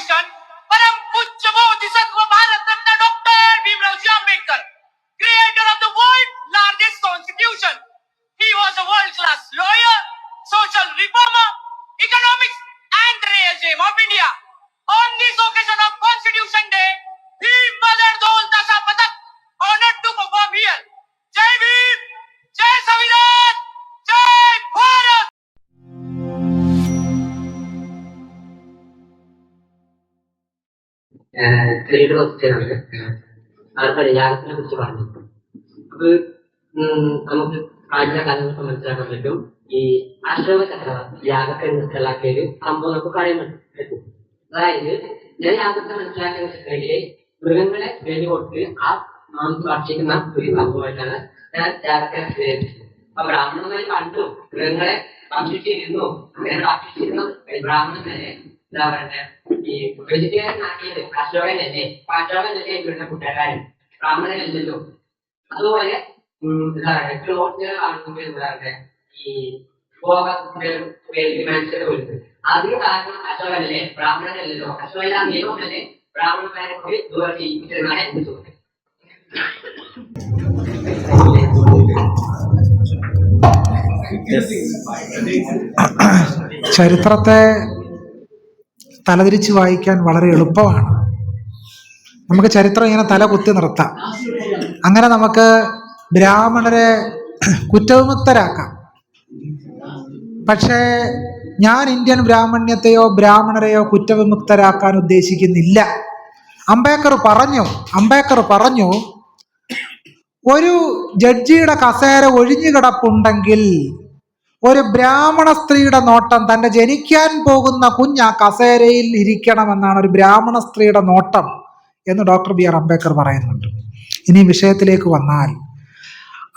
भूषण परम पूज्य वो भारत रत्न डॉक्टर भीमरावजी आंबेडकर ത്രീഡ് ക്വസ്റ്റ്യനാണ് അവരുടെ യാഗത്തിനെ കുറിച്ച് പറഞ്ഞു. അത് നമുക്ക് പ്രാചീന കാലങ്ങൾക്ക് മനസ്സിലാക്കാൻ പറ്റും. ഈ അശ്വമ ചക്രവർത്തി യാഗത്തെ മനസ്സിലാക്കിയ ഒരു സംഭവം നമുക്ക് പറ്റും. അതായത് ഞാൻ യാഗത്തെ മനസ്സിലാക്കിയ വെച്ചിട്ടുണ്ടെങ്കിൽ മൃഗങ്ങളെ ബലി കൊടുത്ത് ആ മാംസം ഭക്ഷിക്കുന്ന ഒരു സംഭവമായിട്ടാണ് ഞാൻ യാഗത്തെ വിലയിരുത്തിയത് അപ്പൊ ബ്രാഹ്മണന്മാർ കണ്ടു മൃഗങ്ങളെ ഭക്ഷിച്ചിരുന്നു. അങ്ങനെ ഭക്ഷിച്ചിരുന്നു. ബ്രാഹ്മണന്മാരെ എന്താ ഈ വെജിറ്റേറിയൻ ആക്കിയത് അശോകനല്ലേ അപ്പൊ അശോകനല്ലേ ഇവരുടെ കൂട്ടുകാരൻ ബ്രാഹ്മണനല്ലല്ലോ അതുപോലെ എന്താ പറയുക ക്ലോത്ത് കാണുമ്പോൾ എന്താ പറയുക ഈ മനുഷ്യരെ കൊല്ലുന്നത് അതിന് കാരണം അശോകനല്ലേ ബ്രാഹ്മണനല്ലല്ലോ അശോകന നിയമമല്ലേ? ബ്രാഹ്മണന്മാരെ കൂടി ദൂരം ചെയ്യിപ്പിച്ചതാണ് എന്ന് ചോദിക്കുന്നത് ചരിത്രത്തെ തലതിരിച്ച് വായിക്കാൻ വളരെ എളുപ്പമാണ്. നമുക്ക് ചരിത്രം ഇങ്ങനെ തല കുത്തി നിർത്താം. അങ്ങനെ നമുക്ക് ബ്രാഹ്മണരെ കുറ്റവിമുക്തരാക്കാം. പക്ഷേ ഞാൻ ഇന്ത്യൻ ബ്രാഹ്മണ്യത്തെയോ ബ്രാഹ്മണരെയോ കുറ്റവിമുക്തരാക്കാൻ ഉദ്ദേശിക്കുന്നില്ല. അംബേദ്കർ പറഞ്ഞു അംബേദ്കർ പറഞ്ഞു ഒരു ജഡ്ജിയുടെ കസേര ഒഴിഞ്ഞു കിടപ്പുണ്ടെങ്കിൽ ഒരു ബ്രാഹ്മണ സ്ത്രീയുടെ നോട്ടം തന്റെ ജനിക്കാൻ പോകുന്ന കുഞ്ഞ് കസേരയിൽ ഇരിക്കണമെന്നാണ് ഒരു ബ്രാഹ്മണ സ്ത്രീയുടെ നോട്ടം എന്ന് ഡോക്ടർ ബി ആർ അംബേദ്കർ പറയുന്നുണ്ട്. ഇനി വിഷയത്തിലേക്ക് വന്നാൽ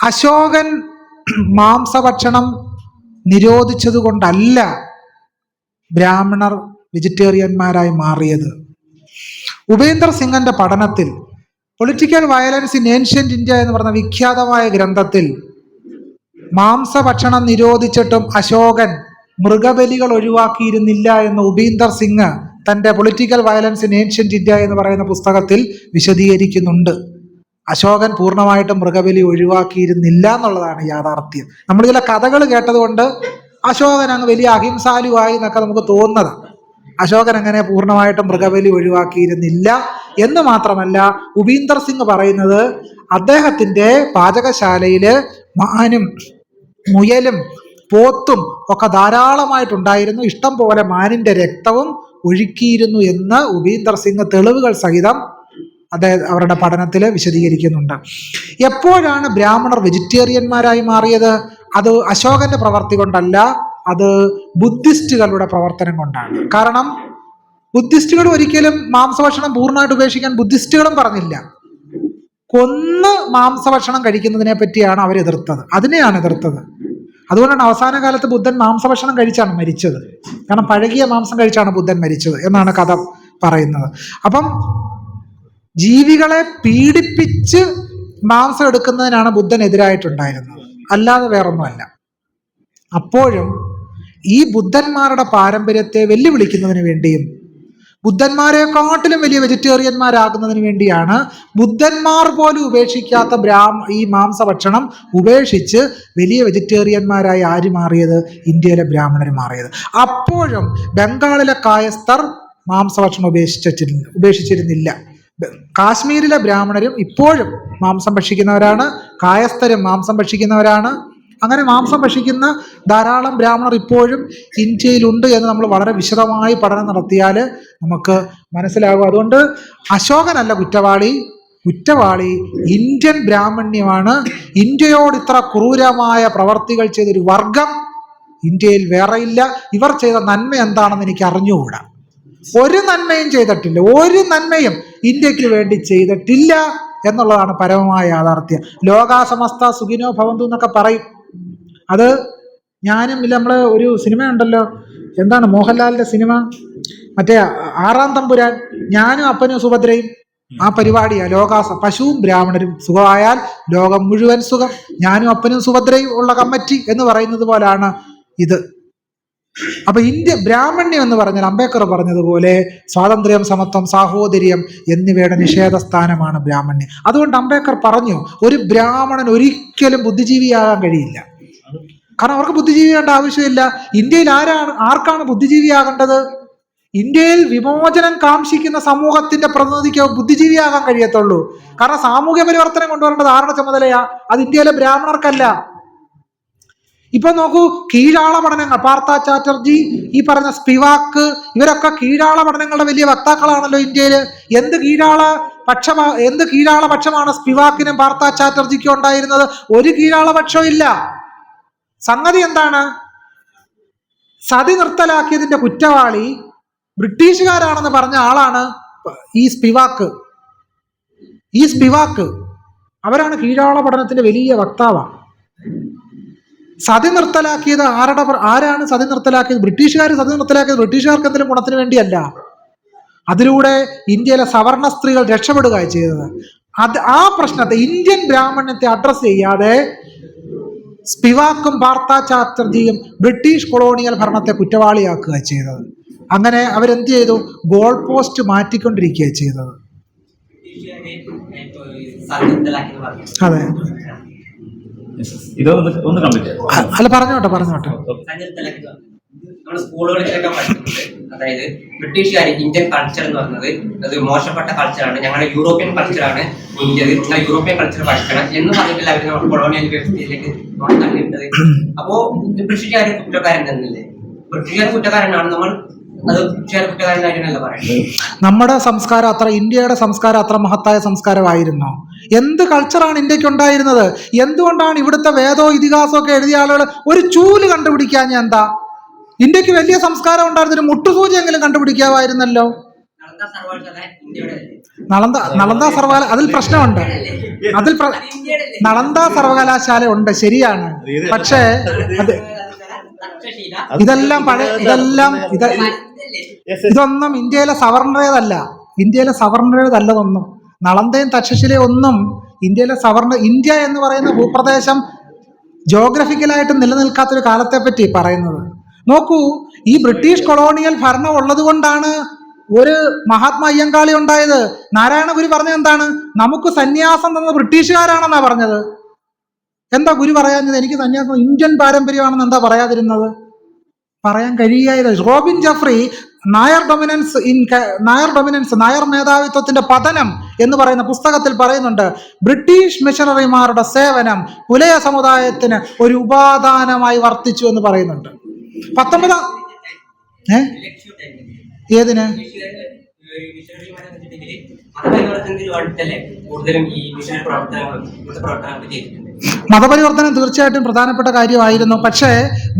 അശോകൻ മാംസഭക്ഷണം നിരോധിച്ചത് കൊണ്ടല്ല ബ്രാഹ്മണർ വെജിറ്റേറിയന്മാരായി മാറിയത്. ഉപേന്ദർ സിംഗിന്റെ പഠനത്തിൽ political violence in ancient India എന്ന് പറഞ്ഞ വിഖ്യാതമായ ഗ്രന്ഥത്തിൽ മാംസഭക്ഷണം നിരോധിച്ചിട്ടും അശോകൻ മൃഗബലികൾ ഒഴിവാക്കിയിരുന്നില്ല എന്ന് ഉപീന്ദർ സിംഗ് തന്റെ political violence in ancient India എന്ന് പറയുന്ന പുസ്തകത്തിൽ വിശദീകരിക്കുന്നുണ്ട്. അശോകൻ പൂർണമായിട്ടും മൃഗബലി ഒഴിവാക്കിയിരുന്നില്ല എന്നുള്ളതാണ് യാഥാർത്ഥ്യം. നമ്മൾ ചില കഥകൾ കേട്ടതുകൊണ്ട് അശോകൻ അങ്ങ് വലിയ അഹിംസാലുവായി എന്നൊക്കെ നമുക്ക് തോന്നുന്നതാണ്. അശോകൻ അങ്ങനെ പൂർണമായിട്ടും മൃഗബലി ഒഴിവാക്കിയിരുന്നില്ല എന്ന് മാത്രമല്ല ഉപീന്ദർ സിംഗ് പറയുന്നത് അദ്ദേഹത്തിന്റെ പാചകശാലയിൽ മാനും മുയലും പോത്തും ഒക്കെ ധാരാളമായിട്ടുണ്ടായിരുന്നു. ഇഷ്ടം പോലെ മാനിന്റെ രക്തവും ഒഴുക്കിയിരുന്നു എന്ന് ഉപീന്ദർ സിംഗ് തെളിവുകൾ സഹിതം അദ്ദേഹം അവരുടെ പഠനത്തിൽ വിശദീകരിക്കുന്നുണ്ട്. എപ്പോഴാണ് ബ്രാഹ്മണർ വെജിറ്റേറിയന്മാരായി മാറിയത്? അത് അശോകന്റെ പ്രവർത്തി കൊണ്ടല്ല അത് ബുദ്ധിസ്റ്റുകളുടെ പ്രവർത്തനം കൊണ്ടാണ്. കാരണം ബുദ്ധിസ്റ്റുകൾ ഒരിക്കലും മാംസഭക്ഷണം പൂർണമായിട്ട് ഉപേക്ഷിക്കാൻ ബുദ്ധിസ്റ്റുകളും പറഞ്ഞില്ല. കൊന്ന് മാംസഭക്ഷണം കഴിക്കുന്നതിനെ പറ്റിയാണ് അവർ എതിർത്തത്. അതിനെയാണ് എതിർത്തത്. അതുകൊണ്ടാണ് അവസാന കാലത്ത് ബുദ്ധൻ മാംസഭക്ഷണം കഴിച്ചാണ് മരിച്ചത്. കാരണം പഴകിയ മാംസം കഴിച്ചാണ് ബുദ്ധൻ മരിച്ചത് എന്നാണ് കഥ പറയുന്നത്. അപ്പം ജീവികളെ പീഡിപ്പിച്ച് മാംസം എടുക്കുന്നതിനാണ് ബുദ്ധൻ എതിരായിട്ടുണ്ടായിരുന്നത്. അല്ലാതെ വേറൊന്നുമല്ല. അപ്പോഴും ഈ ബുദ്ധന്മാരുടെ പാരമ്പര്യത്തെ വെല്ലുവിളിക്കുന്നതിന് വേണ്ടിയും ബുദ്ധന്മാരെക്കാട്ടിലും വലിയ വെജിറ്റേറിയന്മാരാകുന്നതിന് വേണ്ടിയാണ് ബുദ്ധന്മാർ പോലും ഉപേക്ഷിക്കാത്ത ബ്രാഹ്മ ഈ മാംസഭക്ഷണം ഉപേക്ഷിച്ച് വലിയ വെജിറ്റേറിയന്മാരായി ആര് മാറിയത്? ഇന്ത്യയിലെ ബ്രാഹ്മണർ മാറിയത്. അപ്പോഴും ബംഗാളിലെ കായസ്ഥർ മാംസഭക്ഷണം ഉപേക്ഷിച്ചിരുന്നു ഉപേക്ഷിച്ചിരുന്നില്ല. കാശ്മീരിലെ ബ്രാഹ്മണരും ഇപ്പോഴും മാംസം ഭക്ഷിക്കുന്നവരാണ് കായസ്ഥരും മാംസം ഭക്ഷിക്കുന്നവരാണ്. അങ്ങനെ മാംസം ഭക്ഷിക്കുന്ന ധാരാളം ബ്രാഹ്മണർ ഇപ്പോഴും ഇന്ത്യയിലുണ്ട് എന്ന് നമ്മൾ വളരെ വിശദമായി പഠനം നടത്തിയാൽ നമുക്ക് മനസ്സിലാകും. അതുകൊണ്ട് അശോകനല്ല കുറ്റവാളി. കുറ്റവാളി ഇന്ത്യൻ ബ്രാഹ്മണ്യമാണ്. ഇന്ത്യയോട് ഇത്ര ക്രൂരമായ പ്രവർത്തികൾ ചെയ്തൊരു വർഗം ഇന്ത്യയിൽ വേറെയില്ല ഇവർ ചെയ്ത നന്മ എന്താണെന്ന് എനിക്ക് അറിഞ്ഞുകൂടാ. ഒരു നന്മയും ചെയ്തിട്ടില്ല. ഒരു നന്മയും ഇന്ത്യയ്ക്ക് വേണ്ടി ചെയ്തിട്ടില്ല എന്നുള്ളതാണ് പരമമായ യാഥാർത്ഥ്യം. ലോകാസമസ്ത സുഖിനോ ഭവന്തു എന്നൊക്കെ പറയും. അത് ഞാനും ഇല്ല നമ്മൾ ഒരു സിനിമ ഉണ്ടല്ലോ എന്താണ് മോഹൻലാലിന്റെ സിനിമ? മറ്റേ ആറാം തമ്പുരാൻ ഞാനും അപ്പനും സുഭദ്രയും ആ പരിപാടിയാ ലോകാസ പശുവും ബ്രാഹ്മണരും സുഖമായാൽ ലോകം മുഴുവൻ സുഖം. ഞാനും അപ്പനും സുഭദ്രയും ഉള്ള കമ്മിറ്റി എന്ന് പറയുന്നത് പോലാണ് ഇത്. അപ്പൊ ഇന്ത്യ ബ്രാഹ്മണ്യം എന്ന് പറഞ്ഞാൽ അംബേദ്കർ പറഞ്ഞതുപോലെ സ്വാതന്ത്ര്യം സമത്വം സാഹോദര്യം എന്നിവയുടെ നിഷേധ സ്ഥാനമാണ് ബ്രാഹ്മണ്യം. അതുകൊണ്ട് അംബേദ്കർ പറഞ്ഞു ഒരു ബ്രാഹ്മണൻ ഒരിക്കലും ബുദ്ധിജീവിയാകാൻ കഴിയില്ല. കാരണം അവർക്ക് ബുദ്ധിജീവിയേണ്ട ആവശ്യമില്ല. ഇന്ത്യയിൽ ആരാണ് ആർക്കാണ് ബുദ്ധിജീവിയാകേണ്ടത്? ഇന്ത്യയിൽ വിമോചനം കാംക്ഷിക്കുന്ന സമൂഹത്തിന്റെ പ്രതിനിധിക്ക് ബുദ്ധിജീവിയാകാൻ കഴിയത്തുള്ളൂ. കാരണം സാമൂഹ്യ പരിവർത്തനം കൊണ്ടുവരേണ്ടത് ആരുടെ ചുമതലയാ? അത് ഇന്ത്യയിലെ ബ്രാഹ്മണർക്കല്ല. ഇപ്പൊ നോക്കൂ കീഴാള പഠനങ്ങൾ. പാർത്ഥ ചാറ്റർജി ഈ പറഞ്ഞ സ്പിവാക്ക് ഇവരൊക്കെ കീഴാള പഠനങ്ങളുടെ വലിയ വക്താക്കളാണല്ലോ ഇന്ത്യയിൽ എന്ത് കീഴാള പക്ഷമാ എന്ത് കീഴാള പക്ഷമാണ് സ്പിവാക്കിനും പാർത്ഥ ചാറ്റർജിക്കും ഉണ്ടായിരുന്നത്? ഒരു കീഴാള പക്ഷവും ഇല്ല സംഗതി എന്താണ്? സതി നിർത്തലാക്കിയതിന്റെ കുറ്റവാളി ബ്രിട്ടീഷുകാരാണെന്ന് പറഞ്ഞ ആളാണ് ഈ സ്പിവാക്ക്. ഈ സ്പിവാക്ക് അവരാണ് കീഴാള പഠനത്തിന്റെ വലിയ വക്താവാണ്. സതി നിർത്തലാക്കിയത് ആരുടെ ആരാണ് സതി നിർത്തലാക്കിയത്? ബ്രിട്ടീഷുകാർ സതി നിർത്തലാക്കിയത് ബ്രിട്ടീഷുകാർക്ക് എന്തെങ്കിലും ഗുണത്തിന് വേണ്ടിയല്ല. അതിലൂടെ ഇന്ത്യയിലെ സവർണ സ്ത്രീകൾ രക്ഷപ്പെടുകയാണ് ചെയ്തത്. അത് ആ പ്രശ്നത്തെ ഇന്ത്യൻ ബ്രാഹ്മണ്യത്തെ അഡ്രസ് ചെയ്യാതെ സ്പിവാക്കും പാർത്ത ചാറ്റർജിയും ബ്രിട്ടീഷ് കൊളോണിയൽ ഭരണത്തെ കുറ്റവാളിയാക്കുക ചെയ്തത്. അങ്ങനെ അവരെന്ത് ചെയ്തു? ഗോൾ പോസ്റ്റ് മാറ്റിക്കൊണ്ടിരിക്കുക ചെയ്തത്. അതെ. അല്ല പറഞ്ഞോട്ടെ പറഞ്ഞോട്ടെ. നമ്മുടെ സ്കൂളുകളിലൊക്കെ പഠിക്കുന്നത് അതായത് ബ്രിട്ടീഷുകാർ ഇന്ത്യൻ കൾച്ചർ എന്ന് പറഞ്ഞത് അത് മോശപ്പെട്ട കൾച്ചറാണ് ഞങ്ങളുടെ യൂറോപ്യൻ കൾച്ചറാണ് ഇന്ത്യ നിങ്ങൾ യൂറോപ്യൻ കൾച്ചർ പഠിക്കണം എന്ന് പറഞ്ഞിട്ടില്ല അവർ കൊളോണിയൽ വ്യവസ്ഥയിലേക്ക് തള്ളിയിട്ടത്. അപ്പോ ബ്രിട്ടീഷുകാർ കുറ്റക്കാരൻ തന്നില്ലേ ബ്രിട്ടീഷുകാർ കുറ്റക്കാരനാണ്. നമ്മൾ നമ്മുടെ സംസ്കാരം അത്ര ഇന്ത്യയുടെ സംസ്കാരം അത്ര മഹത്തായ സംസ്കാരമായിരുന്നോ? എന്ത് കൾച്ചറാണ് ഇന്ത്യയ്ക്ക് ഉണ്ടായിരുന്നത്? എന്തുകൊണ്ടാണ് ഇവിടുത്തെ വേദോ ഇതിഹാസമൊക്കെ എഴുതിയ ആളുകൾ ഒരു ചൂൽ കണ്ടുപിടിക്കാൻ എന്താ ഇന്ത്യയ്ക്ക് വലിയ സംസ്കാരം ഉണ്ടായിരുന്നൊരു മുട്ടുസൂചി എങ്കിലും കണ്ടുപിടിക്കാമായിരുന്നല്ലോ. നളന്ത നളന്ത സർവകല അതിൽ പ്രശ്നമുണ്ട്. അതിൽ നളന്ത സർവകലാശാല ഉണ്ട് ശരിയാണ്. പക്ഷേ അത് ഇതെല്ലാം പഴയ ഇതെല്ലാം ഇത്? ഇതൊന്നും ഇന്ത്യയിലെ സവർണറേതല്ല ഇന്ത്യയിലെ സവർണറേതല്ലതൊന്നും നളന്തയും തക്ഷശിലയും ഒന്നും ഇന്ത്യയിലെ സവർണ ഇന്ത്യ എന്ന് പറയുന്ന ഭൂപ്രദേശം ജോഗ്രഫിക്കലായിട്ട് നിലനിൽക്കാത്തൊരു കാലത്തെ പറ്റി പറയുന്നത്. നോക്കൂ ഈ ബ്രിട്ടീഷ് കൊളോണിയൽ ഭരണം ഉള്ളത് കൊണ്ടാണ് ഒരു മഹാത്മാ അയ്യങ്കാളി ഉണ്ടായത്. നാരായണ ഗുരു പറഞ്ഞത് എന്താണ്? നമുക്ക് സന്യാസം തന്ന ബ്രിട്ടീഷുകാരാണെന്നാ പറഞ്ഞത്. എന്താ ഗുരു പറയാഞ്ഞത്? എനിക്ക് സന്യാസം ഇന്ത്യൻ പാരമ്പര്യമാണെന്ന് എന്താ പറയാതിരുന്നത്? പറയാൻ കഴിയായത് Robin Jeffrey Nair dominance in Nair dominance Nair മേധാവിത്വത്തിന്റെ പതനം എന്ന് പറയുന്ന പുസ്തകത്തിൽ പറയുന്നുണ്ട്. ബ്രിട്ടീഷ് മിഷണറിമാരുടെ സേവനം പുലയ സമുദായത്തിന് ഒരു ഉപാദാനമായി വർത്തിച്ചു എന്ന് പറയുന്നുണ്ട്. പത്തൊമ്പതാം ഏ? ഏതിന്? മതപരിവർത്തനം തീർച്ചയായിട്ടും പ്രധാനപ്പെട്ട കാര്യമായിരുന്നു. പക്ഷേ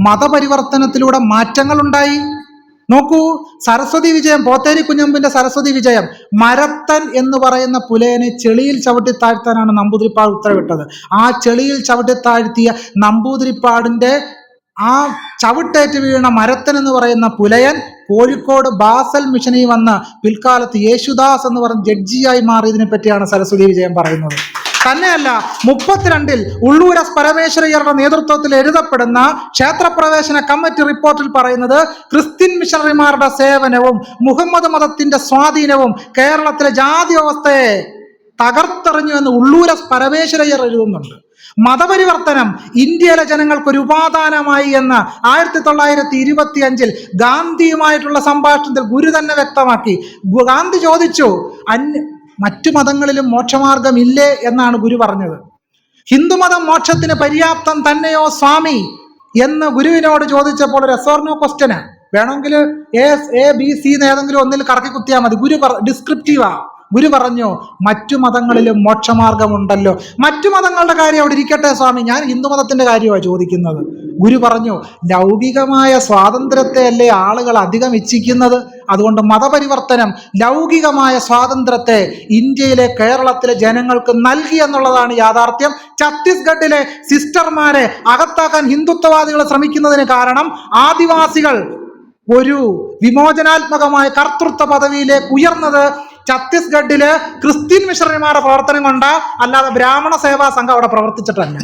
മതപരിവർത്തനത്തിലൂടെ മാറ്റങ്ങൾ ഉണ്ടായി നോക്കൂ സരസ്വതി വിജയം പോത്തേരി കുഞ്ഞമ്പിന്റെ സരസ്വതി വിജയം. മരത്തൻ എന്ന് പറയുന്ന പുലയനെ ചെളിയിൽ ചവിട്ടി താഴ്ത്താനാണ് നമ്പൂതിരിപ്പാട് ഉത്തരവിട്ടത്. ആ ചെളിയിൽ ചവിട്ടി താഴ്ത്തിയ നമ്പൂതിരിപ്പാടിന്റെ ആ ചവിട്ടേറ്റ് വീണ മരത്തൻ എന്ന് പറയുന്ന പുലയൻ കോഴിക്കോട് ബാസൽ മിഷനിൽ വന്ന പിൽക്കാലത്ത് യേശുദാസ് എന്ന് പറഞ്ഞ ജഡ്ജിയായി മാറിയതിനെ പറ്റിയാണ് സരസ്വതി വിജയൻ പറയുന്നത്. തന്നെയല്ല മുപ്പത്തിരണ്ടിൽ ഉള്ളൂർ എസ് പരമേശ്വരയ്യരുടെ നേതൃത്വത്തിൽ എഴുതപ്പെടുന്ന ക്ഷേത്രപ്രവേശന കമ്മിറ്റി റിപ്പോർട്ടിൽ പറയുന്നത് ക്രിസ്ത്യൻ മിഷണറിമാരുടെ സേവനവും മുഹമ്മദ് മതത്തിന്റെ സ്വാധീനവും കേരളത്തിലെ ജാതി വ്യവസ്ഥയെ തകർത്തെറിഞ്ഞു എന്ന് ഉള്ളൂർ എസ് പരമേശ്വരയ്യർ എഴുതുന്നുണ്ട്. മതപരിവർത്തനം ഇന്ത്യയിലെ ജനങ്ങൾക്ക് ഒരു ഉപാദാനമായി എന്ന് ആയിരത്തി തൊള്ളായിരത്തി ഇരുപത്തി അഞ്ചിൽ ഗാന്ധിയുമായിട്ടുള്ള സംഭാഷണത്തിൽ ഗുരു തന്നെ വ്യക്തമാക്കി. ഗാന്ധി ചോദിച്ചു അന്യ മറ്റു മതങ്ങളിലും മോക്ഷമാർഗമില്ലേ എന്നാണ് ഗുരു പറഞ്ഞത്. ഹിന്ദുമതം മോക്ഷത്തിന് പര്യാപ്തം തന്നെയോ സ്വാമി? എന്ന് ഗുരുവിനോട് ചോദിച്ചപ്പോൾ ഒരു എസോർനോ ക്വസ്റ്റ്യന് വേണമെങ്കിൽ എ എ ബി സി ഏതെങ്കിലും ഒന്നിൽ കറക്കി കുത്തിയാൽ മതി. ഗുരു ഡിസ്ക്രിപ്റ്റീവാ. ഗുരു പറഞ്ഞു മറ്റു മതങ്ങളിലും മോക്ഷമാർഗമുണ്ടല്ലോ. മറ്റു മതങ്ങളുടെ കാര്യം അവിടെ ഇരിക്കട്ടെ സ്വാമി. ഞാൻ ഹിന്ദു മതത്തിന്റെ കാര്യമാണ് ചോദിക്കുന്നത്. ഗുരു പറഞ്ഞു ലൗകികമായ സ്വാതന്ത്ര്യത്തെ അല്ലേ ആളുകൾ അധികം ഇച്ഛിക്കുന്നത്? അതുകൊണ്ട് മതപരിവർത്തനം ലൗകികമായ സ്വാതന്ത്ര്യത്തെ ഇന്ത്യയിലെ കേരളത്തിലെ ജനങ്ങൾക്ക് നൽകി എന്നുള്ളതാണ് യാഥാർത്ഥ്യം. ഛത്തീസ്ഗഡിലെ സിസ്റ്റർമാരെ അകത്താക്കാൻ ഹിന്ദുത്വവാദികൾ ശ്രമിക്കുന്നതിന് കാരണം ആദിവാസികൾ ഒരു വിമോചനാത്മകമായ കർത്തൃത്വ പദവിയിലേക്ക് ഉയർന്നത് ഛത്തീസ്ഗഡിൽ ക്രിസ്ത്യൻ മിഷണറിമാരുടെ പ്രവർത്തനം കൊണ്ട് അല്ലാതെ ബ്രാഹ്മണ സേവാ സംഘം അവിടെ പ്രവർത്തിച്ചിട്ടല്ല.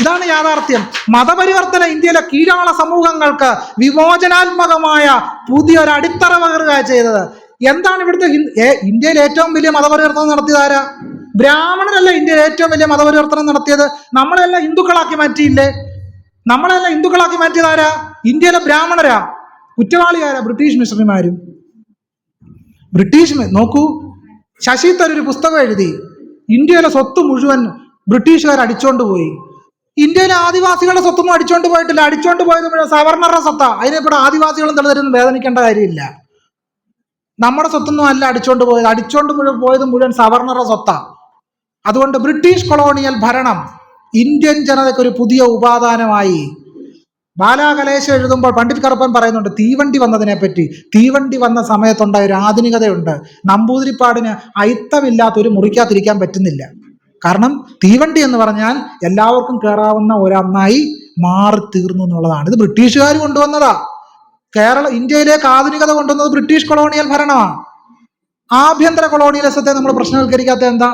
ഇതാണ് യാഥാർത്ഥ്യം. മതപരിവർത്തന ഇന്ത്യയിലെ കീഴാള സമൂഹങ്ങൾക്ക് വിമോചനാത്മകമായ പുതിയൊരു അടിത്തറ പകരുക ചെയ്തത്. എന്താണ് ഇവിടുത്തെ ഇന്ത്യയിൽ ഏറ്റവും വലിയ മതപരിവർത്തനം നടത്തിയതാരാ ബ്രാഹ്മണരല്ല ഇന്ത്യയിൽ ഏറ്റവും വലിയ മതപരിവർത്തനം നടത്തിയത്. നമ്മളെല്ലാം ഹിന്ദുക്കളാക്കി മാറ്റിയില്ലേ? നമ്മളെല്ലാം ഹിന്ദുക്കളാക്കി മാറ്റിയതാരാ ഇന്ത്യയിലെ ബ്രാഹ്മണരാ. കുറ്റവാളിയാരാ ബ്രിട്ടീഷ് മിഷണറിമാരും. ബ്രിട്ടീഷ് നോക്കൂ. ശശി തരൂർ പുസ്തകം എഴുതി. ഇന്ത്യയിലെ സ്വത്ത് മുഴുവൻ ബ്രിട്ടീഷുകാർ അടിച്ചോണ്ട് പോയി. ഇന്ത്യയിലെ ആദിവാസികളുടെ സ്വത്തൊന്നും അടിച്ചോണ്ട് പോയിട്ടില്ല. അടിച്ചോണ്ട് പോയത് സവർണറുടെ സ്വത്താ. അതിനെപ്പോഴും ആദിവാസികളും ദളിതരൊന്നും വേദനിക്കേണ്ട കാര്യമില്ല. നമ്മുടെ സ്വത്തൊന്നും അല്ല അടിച്ചോണ്ട് പോയത്. അടിച്ചോണ്ട് മുഴുവൻ പോയത് മുഴുവൻ സവർണറുടെ സ്വത്താ. അതുകൊണ്ട് ബ്രിട്ടീഷ് കൊളോണിയൽ ഭരണം ഇന്ത്യൻ ജനതയ്ക്ക് ഒരു പുതിയ ഉപാദാനമായി. ബാലാകലേശം എഴുതുമ്പോൾ പണ്ഡിറ്റ് കറുപ്പൻ പറയുന്നുണ്ട് തീവണ്ടി വന്നതിനെ പറ്റി തീവണ്ടി വന്ന സമയത്തുണ്ടായ ഒരു ആധുനികതയുണ്ട്. നമ്പൂതിരിപ്പാടിന് അയിത്തമില്ലാത്ത ഒരു മുറിക്കകത്തിരിക്കാൻ പറ്റുന്നില്ല. കാരണം തീവണ്ടി എന്ന് പറഞ്ഞാൽ എല്ലാവർക്കും കയറാവുന്ന ഒരന്നായി മാറി തീർന്നു എന്നുള്ളതാണ്. ഇത് ബ്രിട്ടീഷുകാർ കൊണ്ടുവന്നതാ. കേരള ഇന്ത്യയിലേക്ക് ആധുനികത കൊണ്ടുവന്നത് ബ്രിട്ടീഷ് കൊളോണിയൽ ഭരണമാണ് ആഭ്യന്തര കൊളോണിയലിസത്തെ നമ്മൾ പ്രശ്നവൽക്കരിക്കാത്ത എന്താ?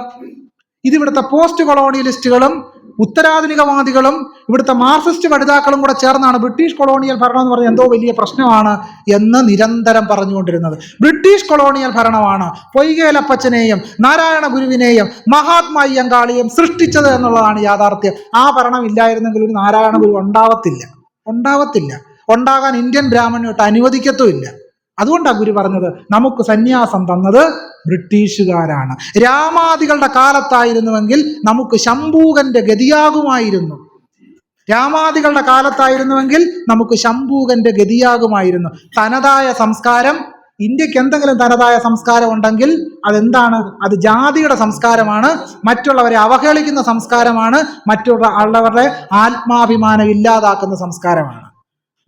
ഇതിവിടുത്തെ പോസ്റ്റ് കൊളോണിയലിസ്റ്റുകളും ഉത്തരാധുനികവാദികളും ഇവിടുത്തെ മാർക്സിസ്റ്റ് പഠിതാക്കളും കൂടെ ചേർന്നാണ് ബ്രിട്ടീഷ് കൊളോണിയൽ ഭരണം എന്ന് പറഞ്ഞാൽ എന്തോ വലിയ പ്രശ്നമാണ് എന്ന് നിരന്തരം പറഞ്ഞുകൊണ്ടിരുന്നത്. ബ്രിട്ടീഷ് കൊളോണിയൽ ഭരണമാണ് പൊയ്കേലപ്പച്ചനെയും നാരായണ ഗുരുവിനെയും മഹാത്മാ അയ്യങ്കാളിയും സൃഷ്ടിച്ചത് എന്നുള്ളതാണ് യാഥാർത്ഥ്യം. ആ ഭരണം ഇല്ലായിരുന്നെങ്കിൽ ഒരു നാരായണ ഗുരു ഉണ്ടാവത്തില്ല. ഉണ്ടാവത്തില്ല. ഉണ്ടാകാൻ ഇന്ത്യൻ ബ്രാഹ്മണ്യോട്ട് അനുവദിക്കത്തുമില്ല. അതുകൊണ്ടാണ് ഗുരു പറഞ്ഞത് നമുക്ക് സന്യാസം തന്നത് ബ്രിട്ടീഷുകാരാണ്. രാമാദികളുടെ കാലത്തായിരുന്നുവെങ്കിൽ നമുക്ക് ശംഭൂകന്റെ ഗതിയാകുമായിരുന്നു. രാമാദികളുടെ കാലത്തായിരുന്നുവെങ്കിൽ നമുക്ക് ശംഭൂകന്റെ ഗതിയാകുമായിരുന്നു. തനതായ സംസ്കാരം ഇന്ത്യയ്ക്ക് എന്തെങ്കിലും തനതായ സംസ്കാരം ഉണ്ടെങ്കിൽ അതെന്താണ്? അത് ജാതിയുടെ സംസ്കാരമാണ് മറ്റുള്ളവരെ അവഹേളിക്കുന്ന സംസ്കാരമാണ് മറ്റുള്ള ആത്മാഭിമാനം ഇല്ലാതാക്കുന്ന സംസ്കാരമാണ്.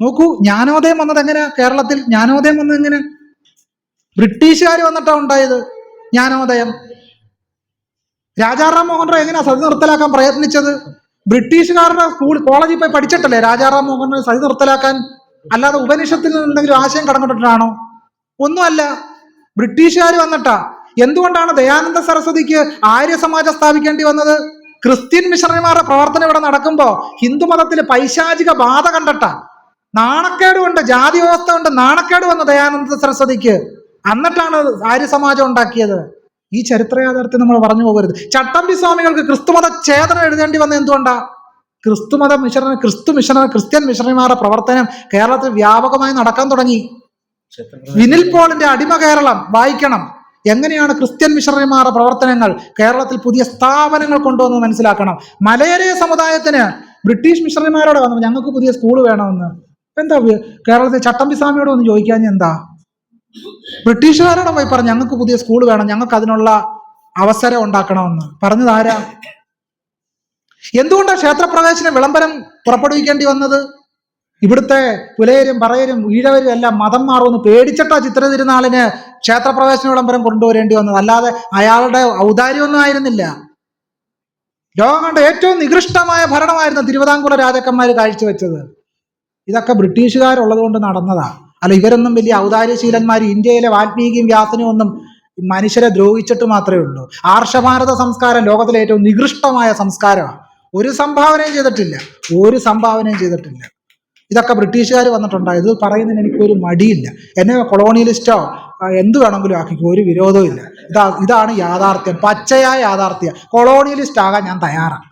നോക്കൂ ജ്ഞാനോദയം വന്നത് എങ്ങനെയാ? കേരളത്തിൽ ജ്ഞാനോദയം വന്നത് എങ്ങനെ? ബ്രിട്ടീഷുകാർ വന്നിട്ടാ ഉണ്ടായത് ജ്ഞാനോദയം. രാജാറാം മോഹൻ റോയ് എങ്ങനെയാ സതി നിർത്തലാക്കാൻ പ്രയത്നിച്ചത്? ബ്രിട്ടീഷുകാരുടെ സ്കൂൾ കോളേജിൽ പോയി പഠിച്ചിട്ടല്ലേ രാജാറാം മോഹൻ റോയ് സതി നിർത്തലാക്കാൻ? അല്ലാതെ ഉപനിഷത്തിൽ നിന്ന് എന്തെങ്കിലും ആശയം കടന്നിട്ടിട്ടാണോ ഒന്നുമല്ല. ബ്രിട്ടീഷുകാർ വന്നിട്ടാ. എന്തുകൊണ്ടാണ് ദയാനന്ദ സരസ്വതിക്ക് ആര്യ സമാജം സ്ഥാപിക്കേണ്ടി വന്നത്? ക്രിസ്ത്യൻ മിഷണറിമാരുടെ പ്രവർത്തനം ഇവിടെ നടക്കുമ്പോ ഹിന്ദു മതത്തിൽ പൈശാചിക ബാധ കണ്ടട്ടാ. നാണക്കേട് കൊണ്ട് ജാതി വ്യവസ്ഥ കൊണ്ട് നാണക്കേട് വന്ന ദയാനന്ദ സരസ്വതിക്ക്. എന്നിട്ടാണ് ആര്യ സമാജം ഉണ്ടാക്കിയത്. ഈ ചരിത്ര യാഥാർത്ഥ്യം നമ്മൾ പറഞ്ഞു പോകരുത്. ചട്ടമ്പി സ്വാമികൾക്ക് ക്രിസ്തുമത ചേതന എഴുതേണ്ടി വന്നത് എന്തുകൊണ്ടാ? ക്രിസ്തുമത മിഷണറി ക്രിസ്തു മിഷണറി ക്രിസ്ത്യൻ മിഷണറിമാരുടെ പ്രവർത്തനം കേരളത്തിൽ വ്യാപകമായി നടക്കാൻ തുടങ്ങി. വിനിൽ പോളിന്റെ അടിമ കേരളം വായിക്കണം. എങ്ങനെയാണ് ക്രിസ്ത്യൻ മിഷണറിമാരുടെ പ്രവർത്തനങ്ങൾ കേരളത്തിൽ പുതിയ സ്ഥാപനങ്ങൾ കൊണ്ടുവന്ന് മനസ്സിലാക്കണം. മലയരയ സമുദായത്തിന് ബ്രിട്ടീഷ് മിഷണറിമാരോട് വന്നു ഞങ്ങൾക്ക് പുതിയ സ്കൂൾ വേണമെന്ന്. എന്താ കേരളത്തിൽ ചട്ടമ്പി സ്വാമിയോട് ഒന്ന് ചോദിക്കാൻ എന്താ? ബ്രിട്ടീഷുകാരോട് പോയി പറഞ്ഞു ഞങ്ങൾക്ക് പുതിയ സ്കൂൾ വേണം ഞങ്ങൾക്ക് അതിനുള്ള അവസരം ഉണ്ടാക്കണമെന്ന്. പറഞ്ഞത് ആരാ? എന്തുകൊണ്ടാണ് ക്ഷേത്രപ്രവേശന വിളംബരം പുറപ്പെടുവിക്കേണ്ടി വന്നത്? ഇവിടുത്തെ പുലയരും പറയരും ഈഴവരും എല്ലാം മതം മാറുമെന്ന് പേടിച്ചിട്ടാ ചിത്ര തിരുനാളിന് ക്ഷേത്രപ്രവേശന വിളംബരം കൊണ്ടുവരേണ്ടി വന്നത്. അല്ലാതെ അയാളുടെ ഔദാര്യമൊന്നും ആയിരുന്നില്ല. ലോകം കണ്ട ഏറ്റവും നികൃഷ്ടമായ ഭരണമായിരുന്നു തിരുവിതാംകൂർ രാജാക്കന്മാർ കാഴ്ചവെച്ചത്. ഇതൊക്കെ ബ്രിട്ടീഷുകാരുള്ളത് കൊണ്ട് നടന്നതാ. അല്ല ഇവരൊന്നും വലിയ ഔദാര്യശീലന്മാർ ഇന്ത്യയിലെ വാൽമീകിയും വ്യാസനും ഒന്നും മനുഷ്യരെ ദ്രോഹിച്ചിട്ട് മാത്രമേ ഉള്ളൂ. ആർഷഭാരത സംസ്കാരം ലോകത്തിലെ ഏറ്റവും നികൃഷ്ടമായ സംസ്കാരമാണ് ഒരു സംഭാവനയും ചെയ്തിട്ടില്ല. ഒരു സംഭാവനയും ചെയ്തിട്ടില്ല. ഇതൊക്കെ ബ്രിട്ടീഷുകാർ വന്നിട്ടുണ്ടായത് ഇത് പറയുന്നതിന് എനിക്കൊരു മടിയില്ല. എന്നെ കൊളോണിയലിസ്റ്റോ എന്ത് വേണമെങ്കിലും ആക്കിക്കോ. ഒരു വിരോധവും ഇല്ല. ഇതാ ഇതാണ് യാഥാർത്ഥ്യം. പച്ചയായ യാഥാർത്ഥ്യം. കൊളോണിയലിസ്റ്റ് ആകാൻ ഞാൻ തയ്യാറാണ്